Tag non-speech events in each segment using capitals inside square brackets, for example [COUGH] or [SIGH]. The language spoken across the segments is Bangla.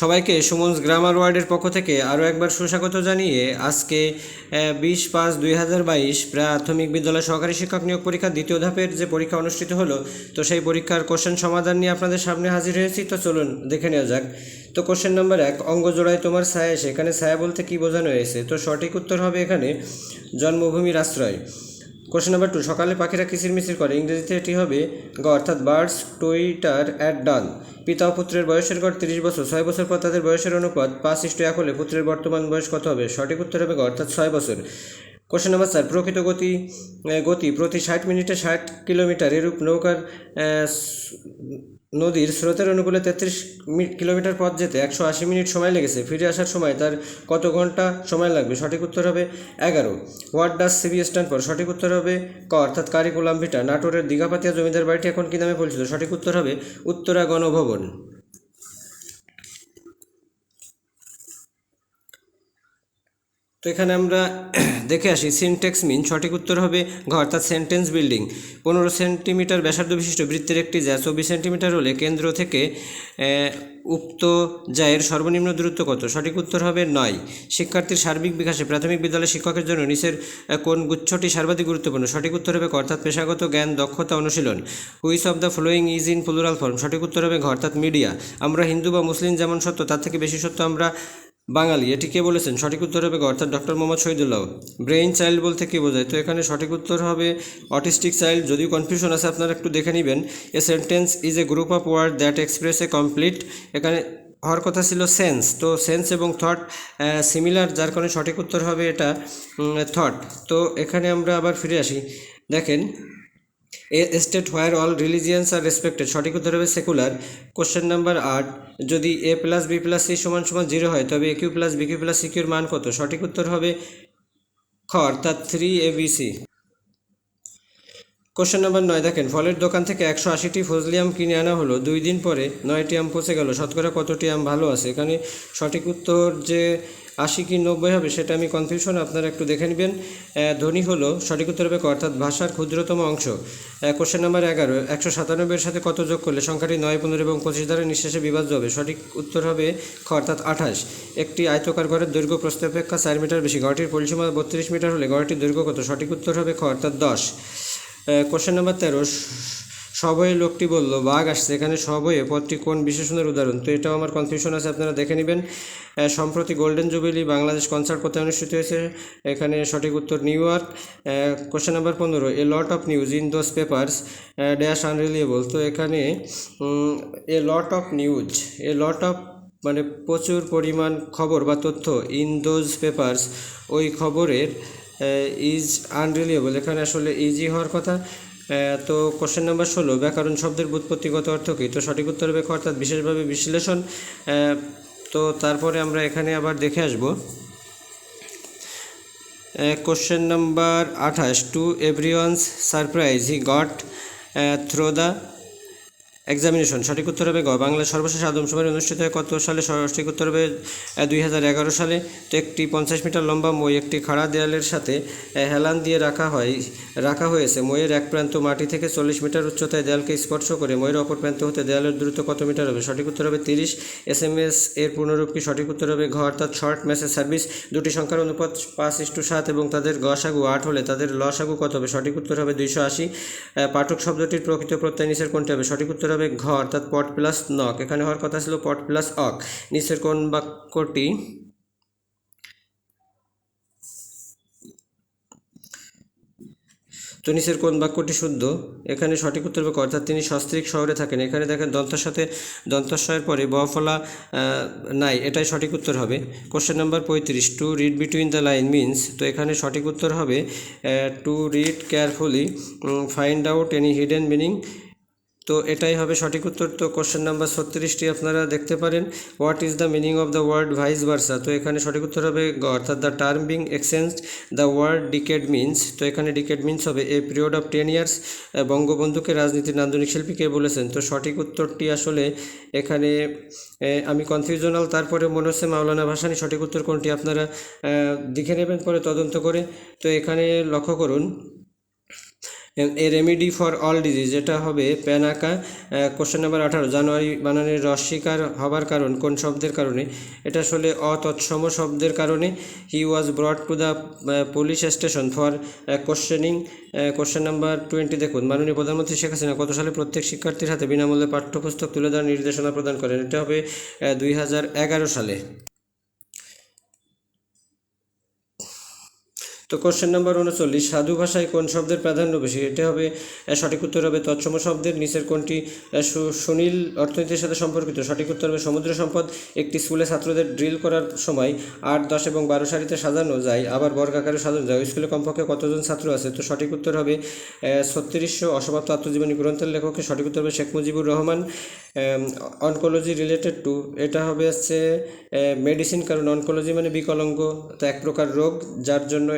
সবাইকে সুমনস গ্রামার ওয়ার্ডের পক্ষ থেকে আরও একবার সুস্বাগত জানিয়ে আজকে বিশ পাঁচ দুই হাজার বাইশ প্রাথমিক বিদ্যালয় সহকারী শিক্ষক নিয়োগ পরীক্ষার দ্বিতীয় ধাপের যে পরীক্ষা অনুষ্ঠিত হলো, তো সেই পরীক্ষার কোশ্চেন সমাধান নিয়ে আপনাদের সামনে হাজির হয়েছি। তো চলুন দেখে নেওয়া যাক। তো কোশ্চেন নাম্বার এক, অঙ্গ জোড়ায় তোমার ছায়া এসে। এখানে ছায়া বলতে কী বোঝানো হয়েছে? তো সঠিক উত্তর হবে এখানে জন্মভূমির আশ্রয় কোশ্চেন নাম্বার টু সকালে পাখিরা কিচির মিচির করে। ইংরেজিতে এটি হবে, গ, অর্থাৎ বার্ডস টুইটার অ্যাট ডান পিতা ও পুত্রের বয়সের গড় তিরিশ বছর, ছয় বছর পর তাদের বয়সের অনুপাত পাঁচ ইস্টু এক হলে পুত্রের বর্তমান বয়স কত হবে? সঠিক উত্তর হবে গ, অর্থাৎ ছয় বছর। কোশ্চেন নাম্বার চার প্রকৃত গতি গতি প্রতি ষাট মিনিটে ষাট কিলোমিটার এরূপ নৌকার নদীর স্রোতের অনুকূলে তেত্রিশ কিলোমিটার পথ যেতে একশো আশি মিনিট সময় লেগেছে। ফিরে আসার সময় তার কত ঘণ্টা সময় লাগবে? সঠিক উত্তর হবে এগারো। হোয়াট ডাস সিবি স্ট্যান্ড পর সঠিক উত্তর হবে ক, অর্থাৎ কারিকুলাম ভিটা। নাটোরের দীঘাপাতিয়া জমিদার বাড়িটি এখন কী নামে পরিচিত? সঠিক উত্তর হবে উত্তরা গণভবন। তো এখানে আমরা [CLEARS THROAT] দেখে আসি সিনটেক্স মিন সঠিক উত্তর হবে ঘ, অর্থাৎ সেন্টেন্স বিল্ডিং পনেরো সেন্টিমিটার ব্যাসার্ধ বিশিষ্ট বৃত্তের একটি যা চব্বিশ সেন্টিমিটার হলে কেন্দ্র থেকে উক্ত জায়ের সর্বনিম্ন দূরত্ব কত? সঠিক উত্তর হবে নয়। শিক্ষার্থীর সার্বিক বিকাশে প্রাথমিক বিদ্যালয় শিক্ষকের জন্য নিচের কোন গুচ্ছটি সর্বাধিক গুরুত্বপূর্ণ। সঠিক উত্তর হবে অর্থাৎ পেশাগত জ্ঞান, দক্ষতা, অনুশীলন। Which of the following is in plural form. সঠিক উত্তর হবে ঘ, অর্থাৎ মিডিয়া। আমরা হিন্দু বা মুসলিম যেমন সত্য, তার থেকে বেশি সত্য আমরা বাঙালি, এটি কে বলেছেন? সঠিক উত্তর হবে অর্থাৎ doctor Mohammad Shahidullah. Brain child বলতে কী বোঝায়? তো এখানে সঠিক উত্তর হবে অটিস্টিক চাইল্ড। যদিও কনফিউশন আছে, আপনারা একটু দেখে নেবেন। A sentence is a group of word that express a complete. এখানে হওয়ার কথা ছিল সেন্স। তো সেন্স এবং থট সিমিলার, যার কারণে সঠিক উত্তর হবে এটা থট। তো এখানে আমরা আবার ফিরে আসি। দেখেন a state where all religions are respected. সঠিক উত্তর হবে সেকুলার। কোশ্চেন নাম্বার আট, যদি A plus B plus C সমান সমান জিরো হয়, তবে A cube plus B cube plus C কিউর মান কত? সঠিক উত্তর হবে খ, অর্থাৎ three A B C. Question number নয়, দেখেন, ফলের দোকান থেকে একশো আশিটি ফজলি আম কিনে আনা হলো। দুই দিন পরে নয়টি আম পচে গেল। শতকরা কতটি আম ভালো আছে? এখানে সঠিক উত্তর যে আশি কি নব্বই হবে সেটা আমি কনফিউশন আপনারা একটু দেখে নেবেন। ধ্বনি হলো সঠিক উত্তর হবে অর্থাৎ ভাষার ক্ষুদ্রতম অংশ। কোশ্চেন নাম্বার এগারো, একশো সাতানব্বইয়ের সাথে কত যোগ করলে সংখ্যাটি নয়, পনেরো এবং পঁচিশ দ্বারা নিঃশেষে বিভাজ্য হবে? সঠিক উত্তর হবে খ, অর্থাৎ আঠাশ। একটি আয়তকার ঘরের দৈর্ঘ্য প্রস্থ অপেক্ষা চার মিটার বেশি। ঘরটির পরিসীমা বত্রিশ মিটার হলে ঘরটির দৈর্ঘ্য কত? সঠিক উত্তর হবে খ, অর্থাৎ দশ। কোশ্চেন নাম্বার তেরো সবয়ে লোকটি বলল, বাঘ আসছে এখানে সবয়ে পদটি কোন বিশেষণের উদাহরণ? তো এটাও আমার কনফিউশন আছে, আপনারা দেখে নেবেন। সম্প্রতি গোল্ডেন জুবিলি বাংলাদেশ কনসার্ট কোথায় অনুষ্ঠিত হয়েছে, এখানে সঠিক উত্তর নিউ ইয়র্ক কোশ্চেন নাম্বার পনেরো a lot of news in those papers dash unreliable তো এখানে a lot of news a lot of মানে প্রচুর পরিমাণ খবর বা তথ্য ইন দোজ পেপার্স ওই খবরের ইজ আনরিলিয়েবল এখানে আসলে ইজি হওয়ার কথা। তো কোশ্চেন নাম্বার ষোলো, ব্যাকরণ শব্দের ব্যুৎপত্তিগত অর্থ কী? তো সঠিক উত্তর হবে অর্থাৎ বিশেষভাবে বিশ্লেষণ। তো তারপরে আমরা এখানে আবার দেখে আসব। কোশ্চেন নাম্বার আঠাশ to everyone's surprise he got through the examination সঠিক উত্তর হবে গ বাংলার সর্বশেষ আদমশুমারি অনুষ্ঠিত হয় কত সালে? সঠিক উত্তর হবে দুই হাজার এগারো সালে। তো একটি পঞ্চাশ মিটার লম্বা মই একটি খাড়া দেয়ালের সাথে হেলান দিয়ে রাখা হয়, রাখা হয়েছে। মইয়ের এক প্রান্ত মাটি থেকে চল্লিশ মিটার উচ্চতায় দেয়ালকে স্পর্শ করে মইয়ের অপর প্রান্ত হতে দেয়ালের দূরত্ব কত মিটার হবে? সঠিক উত্তর হবে তিরিশ। এস এম এস এর পূর্ণরূপ কি সঠিক উত্তর হবে ঘ, অর্থাৎ শর্ট মেসেজ সার্ভিস। দুটি সংখ্যার অনুপাত পাঁচ ইস্টু সাত এবং তাদের গসাগু আট হলে তাদের লসাগু কত হবে? সঠিক উত্তর হবে দুইশো আশি। পাঠক শব্দটির প্রকৃত প্রত্যয় নিচের কোনটি হবে? সঠিক উত্তর হবে ঘ অর্থাৎ পট প্লাস নক এখানে হওয়ার কথা ছিল পট প্লাস অক নিচের কোন বাক্যটি? তো নিচের কোন বাক্যটি শুদ্ধ? এখানে সঠিক উত্তর ক, অর্থাৎ তিনি সস্ত্রীক শহরে থাকেন। এখানে দেখেন দন্তার সাথে দন্তস্বয়ের পরে বফলা নাই এটাই সঠিক উত্তর হবে। কোশ্চেন নাম্বার পঁয়ত্রিশ to read between the line means তো এখানে সঠিক উত্তর হবে to read carefully find out any hidden meaning তো এটাই হবে সঠিক উত্তর। তো কোশ্চেন নাম্বার ছত্রিশটি আপনারা দেখতে পারেন। What is the meaning of the word vice versa তো এখানে সঠিক উত্তর হবে অর্থাৎ the term being exchange the word decade means তো এখানে ডিকেড মিন্স হবে a period of ten years বঙ্গবন্ধুকে রাজনীতির নান্দনিক শিল্পী কে বলেছেন। তো সঠিক উত্তরটি আসলে এখানে আমি কনফিউশনাল তারপরে মনে হচ্ছে মাওলানা ভাসানি সঠিক উত্তর কোনটি আপনারা দেখে নেবেন, পরে তদন্ত করে। তো এখানে লক্ষ্য করুন a remedy for all disease এটা হবে প্যানাকা কোশ্চেন নাম্বার আঠারো, জানুয়ারি বানানের রস্বীকার হবার কারণ, কোন শব্দের কারণে? এটা আসলে অতৎসম শব্দের কারণে। He was brought to the police station for questioning question number twenty দেখুন। মাননীয় প্রধানমন্ত্রী শেখ হাসিনা কত সালে প্রত্যেক শিক্ষার্থীর হাতে বিনামূল্যে পাঠ্যপুস্তক তুলে দেওয়ার নির্দেশনা প্রদান করেন? এটা হবে দুই হাজার এগারো সালে। তো কোশ্চেন নাম্বার উনচল্লিশ, সাধু ভাষায় কোন শব্দের প্রাধান্য বেশি? এটা হবে সঠিক উত্তর হবে তৎসম শব্দের, নিচের কোনটি সুনীল অর্থনীতির সাথে সম্পর্কিত। সঠিক উত্তর হবে সমুদ্র সম্পদ, একটি স্কুলে ছাত্রদের ড্রিল করার সময় আট, দশ এবং বারো সারিতে সাজানো যায়, আবার বর্গাকারে সাজানো যায়। স্কুলে কমপক্ষে কতজন ছাত্র আছে? তো সঠিক উত্তর হবে ছত্রিশশো অসমাপ্ত আত্মজীবনী গ্রন্থের লেখককে সঠিক উত্তর হবে Sheikh Mujibur Rahman. Oncology related to এটা হবে হচ্ছে মেডিসিন কারণ অনকোলজি মানে বিকলাঙ্গ, তা এক প্রকার রোগ, যার জন্য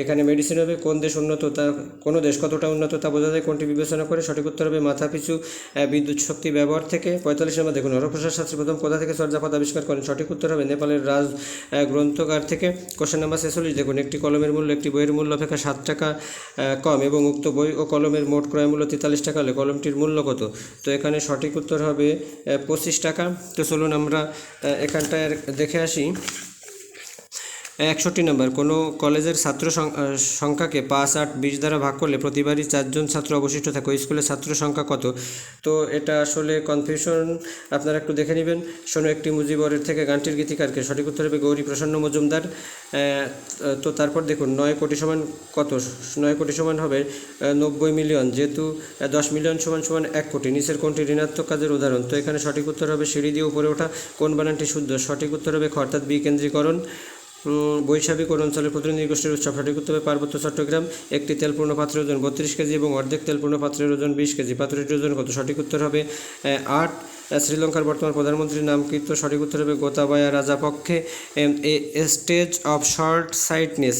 এখানে মেডিসিন হবে কোন দেশ উন্নত তা কোনো দেশ কতটা উন্নত তা বোঝা যায় কোনটি বিবেচনা করে সঠিক উত্তর হবে মাথাপিছু আহ, বিদ্যুৎ শক্তি ব্যবহার থেকে। পঁয়তাল্লিশ নম্বর দেখুন হরপ্রসাদ শাস্ত্রী প্রথম কোথা থেকে চর্যাপদ আবিষ্কার করেন? সঠিক উত্তর হবে নেপালের রাজ গ্রন্থকার থেকে। কোশ্চেন নাম্বার ছেচল্লিশ দেখুন একটি কলমের মূল্য একটি বইয়ের মূল্য অপেক্ষা সাত টাকা কম এবং উক্ত বই ও কলমের মোট ক্রয় মূল্য তেতাল্লিশ টাকা হলে কলমটির মূল্য কত? তো এখানে সঠিক উত্তর হবে পঁচিশ টাকা। তো চলুন আমরা এখানটায় দেখে আসি। একষট্টি নম্বর, কোনো কলেজের ছাত্র সংখ্যাকে পাঁচ, আট, বিশ দ্বারা ভাগ করলে প্রতিবারই চারজন ছাত্র অবশিষ্ট থাকে। ওই স্কুলের ছাত্র সংখ্যা কত? তো এটা আসলে কনফিউশন আপনারা একটু দেখে নেবেন। শোনো, একটি মুজিবরের থেকে গানটির গীতিকারকে সঠিক উত্তর হবে গৌরী প্রসন্ন মজুমদার। তো তারপর দেখুন, নয় কোটি সমান কত? নয় কোটি সমান হবে নব্বই মিলিয়ন। যেহেতু দশ মিলিয়ন সমান সমান এক কোটি। নিচের কোনটি ঋণাত্মক কাজের উদাহরণ? তো এখানে সঠিক উত্তর হবে সিঁড়ি দিয়ে উপরে ওঠা। কোন বানানটি শুদ্ধ? সঠিক উত্তর হবে অর্থাৎ বিকেন্দ্রীকরণ। কোন অঞ্চলের প্রতিনিধি গোষ্ঠীর উৎসব সঠিক হবে পার্বত্য চট্টগ্রাম, একটি তেলপূর্ণ পাত্রের ওজন বত্রিশ কেজি এবং অর্ধেক তেলপূর্ণ পাত্রের ওজন বিশ কেজি। পাত্রটির ওজন কত? সঠিক উত্তর হবে আট। শ্রীলঙ্কার বর্তমান প্রধানমন্ত্রীর নাম কীর্ত সঠিক উত্তর হবে Gotabaya Rajapaksa. A stage of short sightedness.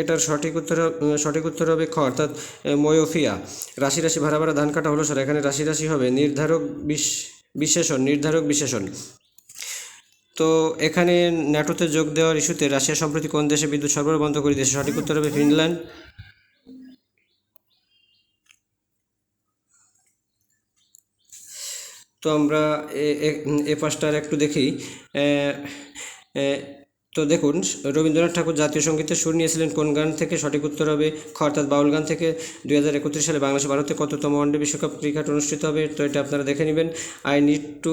এটার সঠিক উত্তর সঠিক উত্তর হবে খ, অর্থাৎ ময়োফিয়া। রাশি রাশি ভাড়া ভাড়া ধান কাটা হলো স্যার এখানে রাশি রাশি হবে নির্ধারক বিশ, বিশেষণ, নির্ধারক বিশেষণ। তো এখানে ন্যাটোতে যোগ দেওয়ার ইস্যুতে রাশিয়া সম্প্রতি কোন দেশে বিদ্যুৎ সরবরাহ বন্ধ করে দিয়েছে? সঠিক উত্তর হবে ফিনল্যান্ড। তো আমরা এ- পাশটার একটু দেখি। তো দেখুন, রবীন্দ্রনাথ ঠাকুর জাতীয় সঙ্গীতের সুর নিয়েছিলেন কোন গান থেকে? সঠিক উত্তর হবে খ, অর্থাৎ বাউল গান থেকে। দুই হাজার একত্রিশ সালে বাংলাদেশ ভারতে কততম ওয়ানডে বিশ্বকাপ ক্রিকেট অনুষ্ঠিত হবে? তো এটা আপনারা দেখে নেবেন। I need to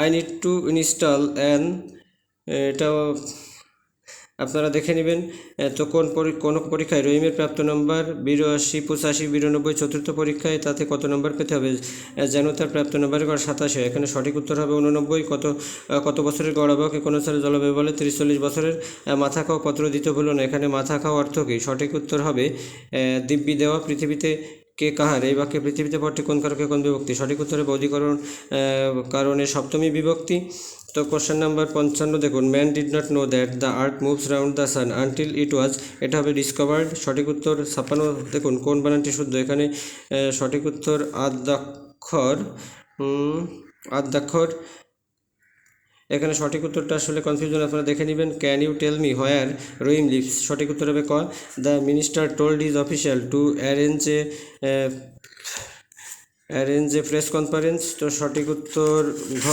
I need to install an এটা আপনারা দেখে নেবেন। তো কোন কোন পরীক্ষায়? রহিমের প্রাপ্ত নম্বর বিরাশি, পঁচাশি, বিরানব্বই, চতুর্থ পরীক্ষায় তাতে কত নম্বর পেতে হবে? যেন তার প্রাপ্ত নম্বরের গড় সাতাশি। এখানে সঠিক উত্তর হবে উননব্বই। কত কত বছরের গড় আবহাওয়াকে কোন সালে জলবায়ু বলে? তিরিশ চল্লিশ বছরের মাথা খাও পত্র দিতে ভুলো না। এখানে মাথা খাও অর্থ কী? সঠিক উত্তর হবে দিব্যি দেওয়া পৃথিবীতে কে কাহার? এই বাক্যে পৃথিবীতে পরটি কোন কারকে কোন বিভক্তি? সঠিক উত্তরে বৌদ্ধিকরণ কারণে সপ্তমী বিভক্তি। তো কোশ্চেন নাম্বার পঞ্চান্ন দেখুন। Man did not know that the earth moves round the sun until it was এটা হবে ডিসকভার্ড সঠিক উত্তর ছাপ্পান্ন দেখুন। কোন বানানটি শুদ্ধ? এখানে সঠিক উত্তর আদ্যাক্ষর উম, আদ্যাক্ষর এখানে সঠিক উত্তরটা আসলে কনফিউশন আপনারা দেখে নেবেন। Can you tell me where Rahim lives সঠিক উত্তর হবে ক the minister told is official to arrange a arrange a press conference তো সঠিক উত্তর, ঘ,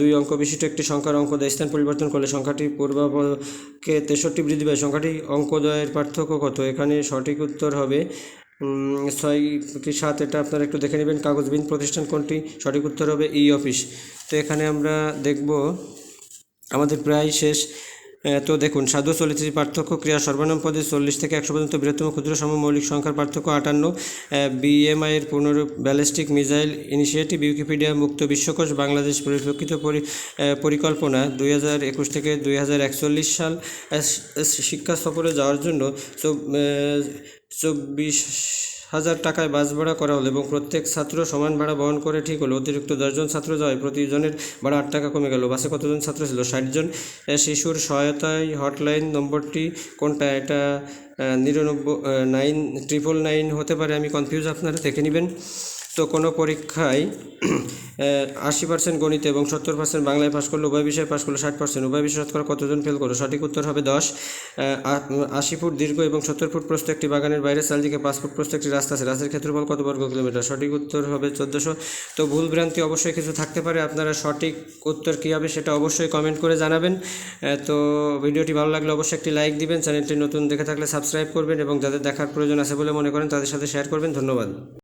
দুই অঙ্ক বিশিষ্ট একটি সংখ্যার অঙ্ক দেয়। স্থান পরিবর্তন করলে সংখ্যাটি পূর্বাপকে তেষট্টি বৃদ্ধি পায়। সংখ্যাটি অঙ্কদ্বয়ের পার্থক্য কত? এখানে সঠিক উত্তর হবে ছয় কি সাত? এটা আপনারা একটু দেখে নেবেন। কাগজবিহীন প্রতিষ্ঠান কোনটি? সঠিক উত্তর হবে ই অফিস। তো এখানে আমরা দেখব আমাদের প্রায় শেষ তো দেখুন, সাধু চল্লিশ পার্থক্য ক্রিয়া সর্বনাম পদে চল্লিশ থেকে একশো পর্যন্ত বৃহত্তম ক্ষুদ্র সম মৌলিক সংখ্যার পার্থক্য আটান্ন বিএমআই এর পূর্ণরূপ ব্যালিস্টিক মিসাইল ইনিশিয়েটিভ, উইকিপিডিয়া, মুক্ত বিশ্বকোষ, বাংলাদেশ পরিপ্রেক্ষিত পরি- পরিকল্পনা দুই হাজার একুশ থেকে দুই হাজার একচল্লিশ সাল শিক্ষা সফরে যাওয়ার জন্য চব্বিশ হাজার টাকায় বাস ভাড়া করা হলো এবং প্রত্যেক ছাত্র সমান ভাড়া বহন করে ঠিক হলো। অতিরিক্ত দশজন ছাত্র যাওয়ায় প্রতিজনের ভাড়া আট টাকা কমে গেল। বাসে কতজন ছাত্র ছিল? ষাটজন শিশুর সহায়তায় হটলাইন নম্বরটি কোনটা? এটা নিরানব্বই নাইন ট্রিপল নাইন হতে পারে। আমি কনফিউজ আপনারা দেখে নেবেন। তো কোনো পরীক্ষায় আশি পার্সেন্ট গণিত এবং সত্তর পার্সেন্ট বাংলায় পাশ করল, উভয় বিষয়ে পাশ করল ষাট পার্সেন্ট উভয় বিষয়ে শতকরা কতজন ফেল করল? সঠিক উত্তর হবে দশ। আশি ফুট দীর্ঘ এবং সত্তর ফুট প্রস্থ একটি বাগানের বাইরে চালদিকে পাঁচ ফুট প্রস্থ একটি রাস্তা আছে। রাস্তার ক্ষেত্রফল কত বর্গ কিলোমিটার? সঠিক উত্তর হবে চোদ্দোশো। তো ভুল ভ্রান্তি অবশ্যই কিছু থাকতে পারে। আপনারা সঠিক উত্তর কী হবে সেটা অবশ্যই কমেন্ট করে জানাবেন। তো ভিডিওটি ভালো লাগলে অবশ্যই একটি লাইক দিবেন। চ্যানেলটি নতুন দেখে থাকলে সাবস্ক্রাইব করবেন এবং যাদের দেখার প্রয়োজন আছে বলে মনে করেন, তাদের সাথে শেয়ার করবেন। ধন্যবাদ।